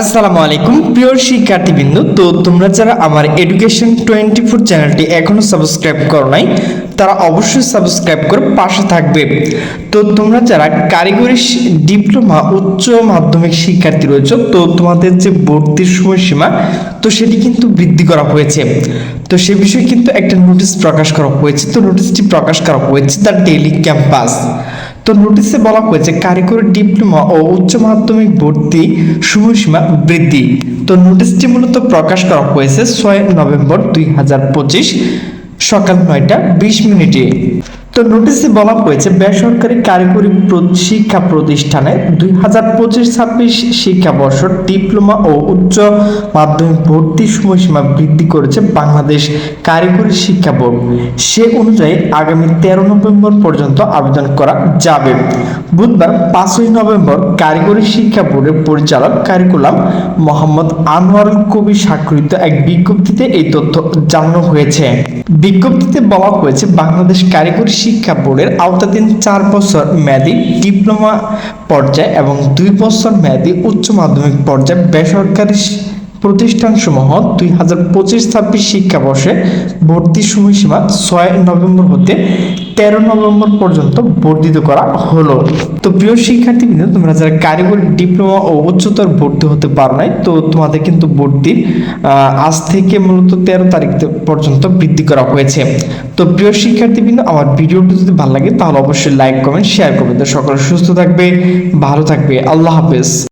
আসসালামু আলাইকুম, প্রিয় শিক্ষার্থীবৃন্দ। তো তোমরা যারা আমার এডুকেশন টোয়েন্টি ফোর চ্যানেলটি এখনও সাবস্ক্রাইব করো নাই, তারা অবশ্যই সাবস্ক্রাইব করে পাশে থাকবে। তো তোমরা যারা কারিগরি ডিপ্লোমা, উচ্চ মাধ্যমিক শিক্ষার্থী রয়েছে, তো তোমাদের যে ভর্তির সময়সীমা, তো সেটি কিন্তু বৃদ্ধি করা হয়েছে। তো সে বিষয়ে কিন্তু একটা নোটিশ প্রকাশ করা হয়েছে। তো নোটিশটি প্রকাশ করা হয়েছে দ্য ডেলি ক্যাম্পাস তো নোটিশে বলা হয়েছে কারিগরি ডিপ্লোমা ও উচ্চ মাধ্যমিক ভর্তি সময়সীমা বৃদ্ধি। তো নোটিশটি মূলত প্রকাশ করা হয়েছে ছয় নভেম্বর দুই হাজার পঁচিশ সকাল নয়টা বিশ মিনিটে। তো নোটিশে বলা হয়েছে, বেসরকারি কারিগরি শিক্ষা প্রতিষ্ঠানে দুই হাজার পঁচিশ ছাব্বিশ শিক্ষাবর্ষ ডিপ্লোমা ও উচ্চ মাধ্যমিক ভর্তি সময়সীমা বৃদ্ধি করেছে বাংলাদেশ কারিগরি শিক্ষা বোর্ড। সে অনুযায়ী আগামী তেরো নভেম্বর পর্যন্ত আবেদন করা যাবে। বুধবার পাঁচই নভেম্বর কারিগরি শিক্ষা বোর্ডের পরিচালক কারিকুলাম মোহাম্মদ আনোয়ারুল কবি স্বাক্ষরিত এক বিজ্ঞপ্তিতে এই তথ্য জানানো হয়েছে। বিজ্ঞপ্তিতে বলা হয়েছে, বাংলাদেশ কারিগরি শিক্ষা বোর্ডের আওতাধীন চার বছর মেয়াদি ডিপ্লোমা পর্যায়ে এবং দুই বছর মেয়াদি উচ্চ মাধ্যমিক পর্যায়ে বেসরকারি প্রতিষ্ঠানসমূহ দুই হাজার পঁচিশ ছাব্বিশ শিক্ষাবর্ষে ভর্তি সময়সীমা ছয় নভেম্বর হতে তেরো নভেম্বর পর্যন্ত বর্ধিত করা হলো। তো প্রিয় শিক্ষার্থীবৃন্দ, তোমরা যারা কারিগরি ডিপ্লোমা ও উচ্চতর ভর্তি হতে পারো নাই, তো তোমাদের কিন্তু ভর্তির আজ থেকে মূলত তেরো তারিখ পর্যন্ত বৃদ্ধি করা হয়েছে। তো প্রিয় শিক্ষার্থীবৃন্দ, আমার ভিডিওটি যদি ভালো লাগে, তাহলে অবশ্যই লাইক কমেন্ট শেয়ার করবে। তো সকলে সুস্থ থাকবে, ভালো থাকবে। আল্লাহ হাফেজ।